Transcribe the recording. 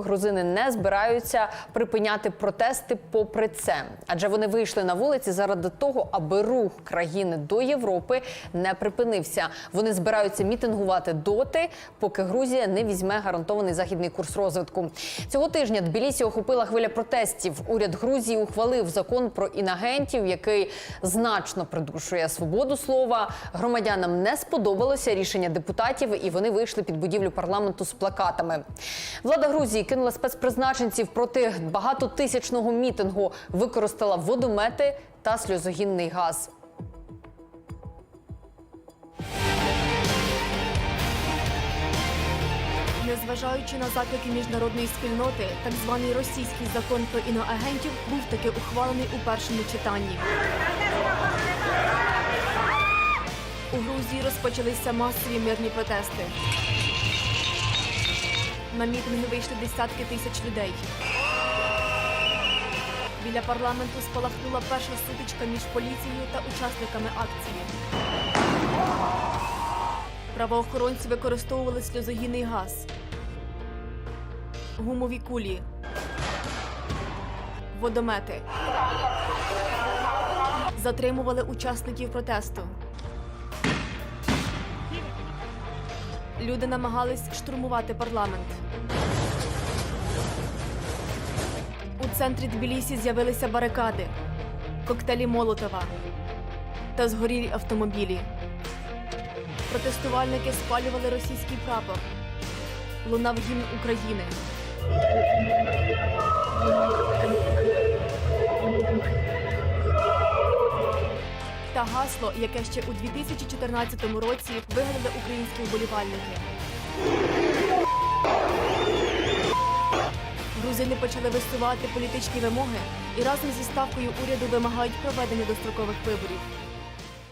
грузини не збираються припиняти протести попри це, адже вони вийшли на вулиці заради того, аби рух країни до Європи не припинився. Вони збираються мітингувати доти, поки Грузія не візьме гарантований західний курс розвитку. Цього тижня Тбілісі охопила хвиля протестів. Уряд Грузії ухвалив закон про інагентів, який значно придушує свободу слова. Громадянам не сподобалося рішення депутатів, і вони вийшли під будівлю парламенту з плакатами. Влада Грузії кинула спецпризначенців проти багатотисячного мітингу, використала водомети та сльозогінний газ. Незважаючи на заклики міжнародної спільноти, так званий російський закон про іноагентів був таки ухвалений у першому читанні. У Грузії розпочалися масові мирні протести. На мітинги вийшли десятки тисяч людей. Біля парламенту спалахнула перша сутичка між поліцією та учасниками акції. Правоохоронці використовували сльозогінний газ, гумові кулі, водомети. Затримували учасників протесту. Люди намагались штурмувати парламент. У центрі Тбілісі з'явилися барикади, коктейлі Молотова та згорілі автомобілі. Протестувальники спалювали російський прапор. Лунав гімн України. Та гасло, яке ще у 2014 році вигадали українські вболівальники. Грузини почали висувати політичні вимоги і разом зі ставкою уряду вимагають проведення дострокових виборів.